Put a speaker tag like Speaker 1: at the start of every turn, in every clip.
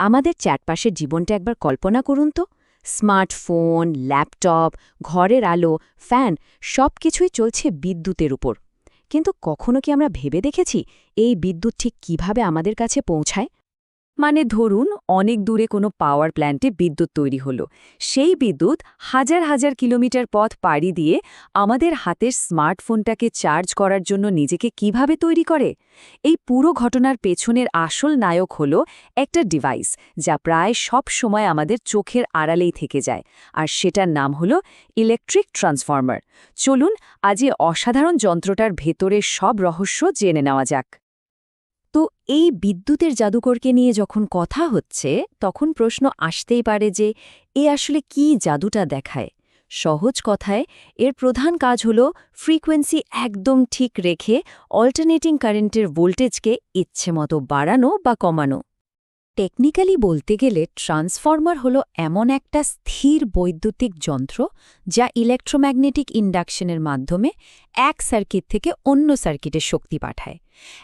Speaker 1: আমাদের চারপাশের জীবনটা একবার কল্পনা করুন তো। স্মার্টফোন, ল্যাপটপ, ঘরের আলো, ফ্যান সব কিছুই চলছে বিদ্যুতের উপর। কিন্তু কখনো কি আমরা ভেবে দেখেছি এই বিদ্যুৎ ঠিক কীভাবে আমাদের কাছে পৌঁছায়? মানে ধরুন, অনেক দূরে কোনো পাওয়ার প্ল্যান্টে বিদ্যুৎ তৈরি হলো। সেই বিদ্যুৎ হাজার হাজার কিলোমিটার পথ পাড়ি দিয়ে আমাদের হাতের স্মার্টফোনটাকে চার্জ করার জন্য নিজেকে কীভাবে তৈরি করে? এই পুরো ঘটনার পেছনের আসল নায়ক হল একটা ডিভাইস যা প্রায় সব সময় আমাদের চোখের আড়ালেই থেকে যায়। আর সেটার নাম হল ইলেকট্রিক ট্রান্সফর্মার চলুন, আজ এই অসাধারণ যন্ত্রটার ভেতরের সব রহস্য জেনে নেওয়া যাক। তো এই বিদ্যুতের জাদুকরকে নিয়ে যখন কথা হচ্ছে, তখন প্রশ্ন আসতেই পারে যে, এ আসলে কি জাদুটা দেখায়? সহজ কথায়, এর প্রধান কাজ হল ফ্রিকোয়েন্সি একদম ঠিক রেখে অল্টারনেটিং কারেন্টের ভোল্টেজকে ইচ্ছেমতো বাড়ানো বা কমানো। টেকনিক্যালি বলতে গেলে ট্রান্সফর্মার হল এমন একটা স্থির বৈদ্যুতিক যন্ত্র যা ইলেকট্রোম্যাগনেটিক ইন্ডাকশনের মাধ্যমে এক সার্কিট থেকে অন্য সার্কিটে শক্তি পাঠায়।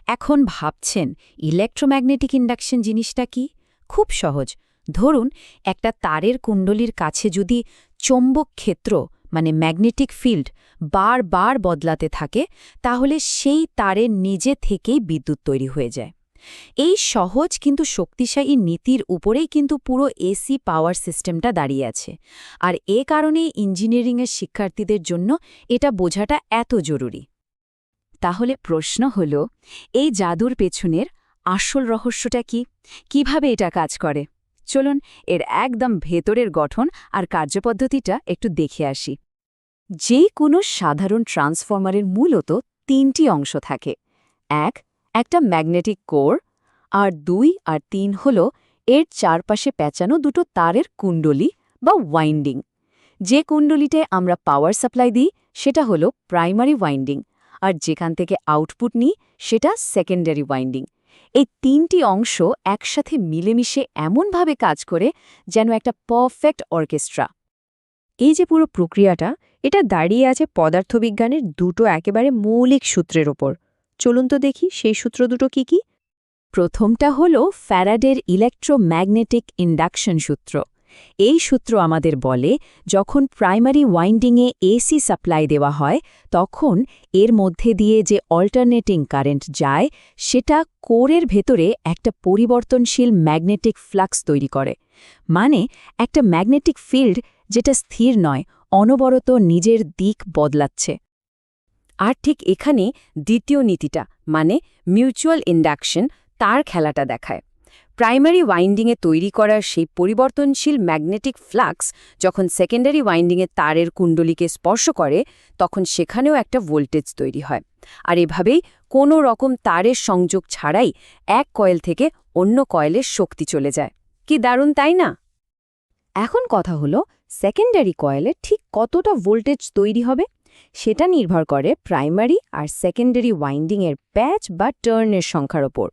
Speaker 1: এখন ভাবছেন ইলেকট্রোম্যাগনেটিক ইন্ডাকশন জিনিসটা কি? খুব সহজ। ধরুন, একটা তারের কুণ্ডলির কাছে যদি চৌম্বক ক্ষেত্র মানে ম্যাগনেটিক ফিল্ড, বারবার বদলাতে থাকে, তাহলে সেই তারের নিজে থেকেই বিদ্যুৎ তৈরি হয়ে যায়। এই সহজ কিন্তু শক্তিশালী নীতির উপরেই কিন্তু পুরো এসি পাওয়ার সিস্টেমটা দাঁড়িয়ে আছে। আর এ কারণেই ইঞ্জিনিয়ারিংয়ের শিক্ষার্থীদের জন্য এটা বোঝাটা এত জরুরি। তাহলে প্রশ্ন হল, এই জাদুর পেছনের আসল রহস্যটা কি? কীভাবে এটা কাজ করে? চলুন এর একদম ভেতরের গঠন আর কার্যপদ্ধতিটা একটু দেখে আসি। যে কোনো সাধারণ ট্রান্সফর্মারের মূলত তিনটি অংশ থাকে। এক একটা ম্যাগনেটিক কোর, আর দুই আর তিন হল এর চারপাশে পেঁচানো দুটো তারের কুণ্ডলী বা ওয়াইন্ডিং যে কুণ্ডলিতে আমরা পাওয়ার সাপ্লাই দিই, সেটা হলো প্রাইমারি ওয়াইন্ডিং আর যেখান থেকে আউটপুট নিই, সেটা সেকেন্ডারি ওয়াইন্ডিং এই তিনটি অংশ একসাথে মিলেমিশে এমনভাবে কাজ করে যেন একটা পারফেক্ট অর্কেস্ট্রা এই যে পুরো প্রক্রিয়াটা, এটা দাঁড়িয়ে আছে পদার্থবিজ্ঞানের দুটো একেবারে মৌলিক সূত্রের ওপর। চলুন তো দেখি সেই সূত্র দুটো কি কি। প্রথমটা হল ফ্যারাডের ইলেকট্রোম্যাগনেটিক ইন্ডাকশন সূত্র। এই সূত্র আমাদের বলে, যখন প্রাইমারি ওয়াইন্ডিংয়ে এসি সাপ্লাই দেওয়া হয়, তখন এর মধ্যে দিয়ে যে অল্টারনেটিং কারেন্ট যায়, সেটা কোরের ভেতরে একটা পরিবর্তনশীল ম্যাগনেটিক ফ্লাক্স তৈরি করে। মানে একটা ম্যাগনেটিক ফিল্ড যেটা স্থির নয়, অনবরত নিজের দিক বদলাচ্ছে। আর ঠিক এখানে দ্বিতীয় নীতিটা মানে মিউচুয়াল ইন্ডাকশন তার খেলাটা দেখায়। প্রাইমারি ওয়াইন্ডিংয়ে তৈরি করার সেই পরিবর্তনশীল ম্যাগনেটিক ফ্লাক্স যখন সেকেন্ডারি ওয়াইন্ডিংয়ে তারের কুণ্ডলীকে স্পর্শ করে, তখন সেখানেও একটা ভোল্টেজ তৈরি হয়। আর এভাবেই কোনো রকম তারের সংযোগ ছাড়াই এক কয়েল থেকে অন্য কয়েলের শক্তি চলে যায়। কি দারুণ, তাই না? এখন কথা হলো সেকেন্ডারি কয়েলে ঠিক কতটা ভোল্টেজ তৈরি হবে? সেটা নির্ভর করে প্রাইমারি আর সেকেন্ডারি ওয়াইন্ডিংয়ের প্যাচ বা টার্নের সংখ্যার ওপর।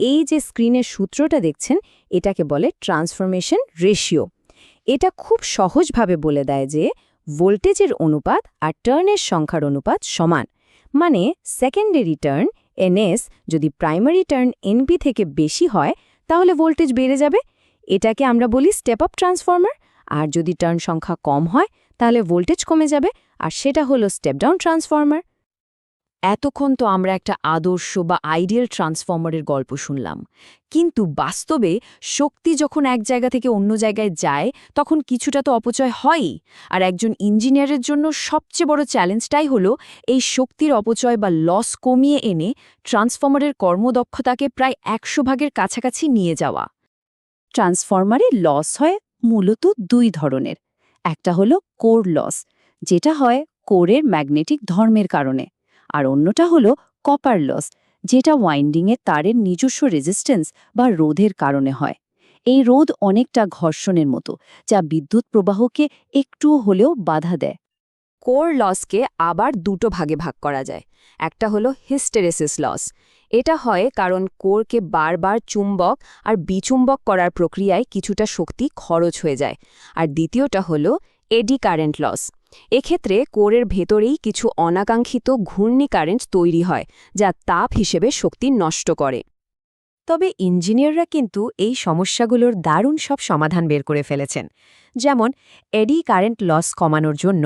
Speaker 1: এই যে স্ক্রিনের সূত্রটা দেখছেন, এটাকে বলে ট্রান্সফরমেশন রেশিও এটা খুব সহজভাবে বলে দেয় যে ভোল্টেজের অনুপাত আর টার্নের সংখ্যার অনুপাত সমান। মানে সেকেন্ডারি টার্ন এনএস যদি প্রাইমারি টার্ন এনপি থেকে বেশি হয়, তাহলে ভোল্টেজ বেড়ে যাবে। এটাকে আমরা বলি স্টেপ আপ ট্রান্সফর্মার আর যদি টার্ন সংখ্যা কম হয় তাহলে ভোল্টেজ কমে যাবে, আর সেটা হলো স্টেপ ডাউন ট্রান্সফর্মার এতক্ষণ তো আমরা একটা আদর্শ বা আইডিয়াল ট্রান্সফর্মারের গল্প শুনলাম। কিন্তু বাস্তবে শক্তি যখন এক জায়গা থেকে অন্য জায়গায় যায়, তখন কিছুটা তো অপচয় হয়ই। আর একজন ইঞ্জিনিয়ারের জন্য সবচেয়ে বড় চ্যালেঞ্জটাই হলো এই শক্তির অপচয় বা লস কমিয়ে এনে ট্রান্সফর্মারের কর্মদক্ষতাকে প্রায় একশো ভাগের কাছাকাছি নিয়ে যাওয়া। ট্রান্সফর্মারে লস হয় মূলত দুই ধরনের। একটা হলো কোর লস, যেটা হয় কোরের ম্যাগনেটিক ধর্মের কারণে। আর অন্যটা হলো কপার লস, যেটা ওয়াইন্ডিংয়ে তারের নিজস্ব রেজিস্ট্যান্স বা রোধের কারণে হয়। এই রোধ অনেকটা ঘর্ষণের মতো, যা বিদ্যুৎ প্রবাহকে একটুও হলেও বাধা দেয়। কোর লসকে আবার দুটো ভাগে ভাগ করা যায়, একটা হলো হিস্টেরেসিস লস এটা হয় কারণ কোরকে বারবার চুম্বক আর বিচুম্বক করার প্রক্রিয়ায় কিছুটা শক্তি খরচ হয়ে যায়। আর দ্বিতীয়টা হল এডি কারেন্ট লস। এক্ষেত্রে কোরের ভেতরেই কিছু অনাকাঙ্ক্ষিত ঘূর্ণি কারেন্ট তৈরি হয়, যা তাপ হিসেবে শক্তি নষ্ট করে। তবে ইঞ্জিনিয়াররা কিন্তু এই সমস্যাগুলোর দারুণ সব সমাধান বের করে ফেলেছেন। যেমন, এডি কারেন্ট লস কমানোর জন্য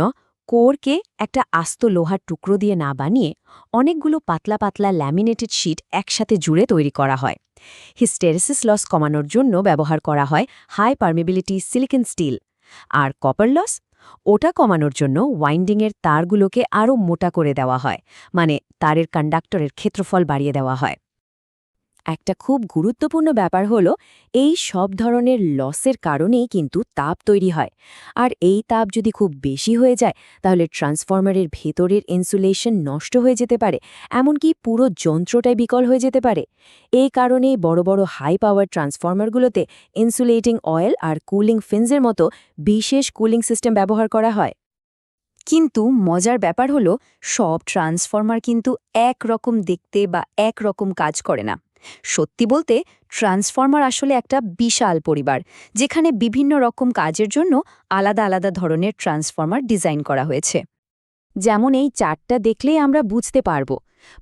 Speaker 1: কোরকে একটা আস্ত লোহার টুকরো দিয়ে না বানিয়ে অনেকগুলো পাতলা পাতলা ল্যামিনেটেড শিট একসাথে জুড়ে তৈরি করা হয়। হিস্টেরিসিস লস কমানোর জন্য ব্যবহার করা হয় হাই পারমিবিলিটি সিলিকন স্টিল আর কপার লস ওটা কমানোর জন্য ওয়াইন্ডিংয়ের তারগুলোকে আরও মোটা করে দেওয়া হয় মানে তারের কন্ডাক্টরের ক্ষেত্রফল বাড়িয়ে দেওয়া হয়। একটা খুব গুরুত্বপূর্ণ ব্যাপার হলো, এই সব ধরনের লসের কারণেই কিন্তু তাপ তৈরি হয়। আর এই তাপ যদি খুব বেশি হয়ে যায়, তাহলে ট্রান্সফরমারের ভেতরের ইনসুলেশন নষ্ট হয়ে যেতে পারে, এমনকি পুরো যন্ত্রটাই বিকল হয়ে যেতে পারে। এই কারণেই বড় বড় হাই পাওয়ার ট্রান্সফরমারগুলোতে ইনসুলেটিং অয়েল আর কুলিং ফিন্সের মতো বিশেষ কুলিং সিস্টেম ব্যবহার করা হয়। কিন্তু মজার ব্যাপার হলো, সব ট্রান্সফরমার কিন্তু এক রকম দেখতে বা এক রকম কাজ করে না। সত্যি বলতে, ট্রান্সফর্মার আসলে একটা বিশাল পরিবার, যেখানে বিভিন্ন রকম কাজের জন্য আলাদা আলাদা ধরনের ট্রান্সফর্মার ডিজাইন করা হয়েছে। যেমন এই চারটা দেখলেই আমরা বুঝতে পারব।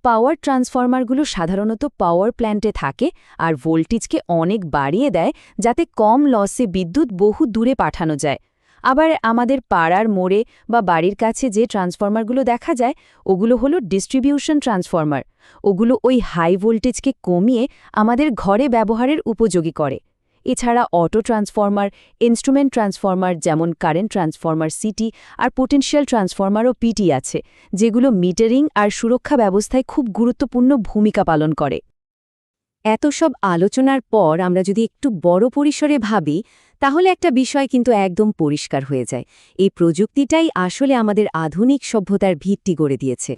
Speaker 1: পাওয়ার ট্রান্সফর্মারগুলো সাধারণত পাওয়ার প্ল্যান্টে থাকে আর ভোল্টেজকে অনেক বাড়িয়ে দেয়, যাতে কম লসে বিদ্যুৎ বহু দূরে পাঠানো যায়। আবার আমাদের পাড়ার মোড়ে বা বাড়ির কাছে যে ট্রান্সফরমারগুলো দেখা যায়, ওগুলো হলো ডিস্ট্রিবিউশন ট্রান্সফরমার। ওগুলো ওই হাই ভোল্টেজকে কমিয়ে আমাদের ঘরে ব্যবহারের উপযোগী করে। এছাড়া অটো ট্রান্সফরমার, ইনস্ট্রুমেন্ট ট্রান্সফরমার যেমন কারেন্ট ট্রান্সফরমার, সিটি আর পোটেনশিয়াল ট্রান্সফরমারও পিটি আছে, যেগুলো মিটারিং আর সুরক্ষা ব্যবস্থায় খুব গুরুত্বপূর্ণ ভূমিকা পালন করে। এত সব আলোচনার পর আমরা যদি একটু বড় পরিসরে ভাবি, তাহলে একটা বিষয় কিন্তু একদম পরিষ্কার হয়ে যায়। এই প্রযুক্তিটাই আসলে আমাদের আধুনিক সভ্যতার ভিত্তি গড়ে দিয়েছে।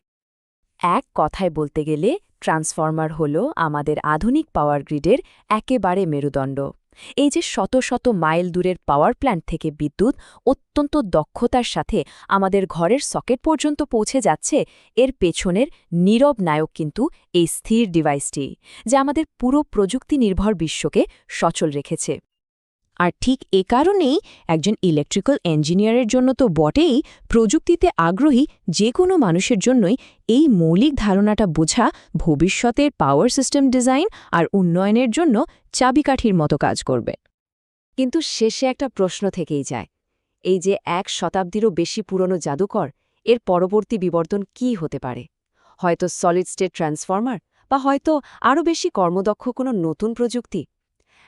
Speaker 1: এক কথায় বলতে গেলে, ট্রান্সফর্মার হল আমাদের আধুনিক পাওয়ার গ্রিডের একেবারে মেরুদণ্ড। এই যে শত শত মাইল দূরের পাওয়ার প্ল্যান্ট থেকে বিদ্যুৎ অত্যন্ত দক্ষতার সাথে আমাদের ঘরের সকেট পর্যন্ত পৌঁছে যাচ্ছে, এর পেছনের নীরব নায়ক কিন্তু এই স্থির ডিভাইসটি যা আমাদের পুরো প্রযুক্তি নির্ভর বিশ্বকে সচল রেখেছে। আর ঠিক এ কারণেই একজন ইলেকট্রিক্যাল ইঞ্জিনিয়ারের জন্য তো বটেই প্রযুক্তিতে আগ্রহী যে কোনো মানুষের জন্যই এই মৌলিক ধারণাটা বোঝা ভবিষ্যতের পাওয়ার সিস্টেম ডিজাইন আর উন্নয়নের জন্য চাবিকাঠির মতো কাজ করবে। কিন্তু শেষে একটা প্রশ্ন থেকেই যায়, এই যে এক শতাব্দীরও বেশি পুরনো জাদুকর, এর পরবর্তী বিবর্তন কি হতে পারে? হয়তো সলিড স্টেট ট্রান্সফরমার বা হয়তো আরও বেশি কর্মদক্ষ কোনো নতুন প্রযুক্তি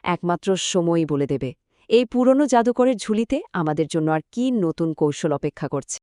Speaker 1: একমাত্র সময়ই বলে দেবে। এই পুরনো জাদুকরের ঝুলিতে আমাদের জন্য আর কি নতুন কৌশল অপেক্ষা করছে।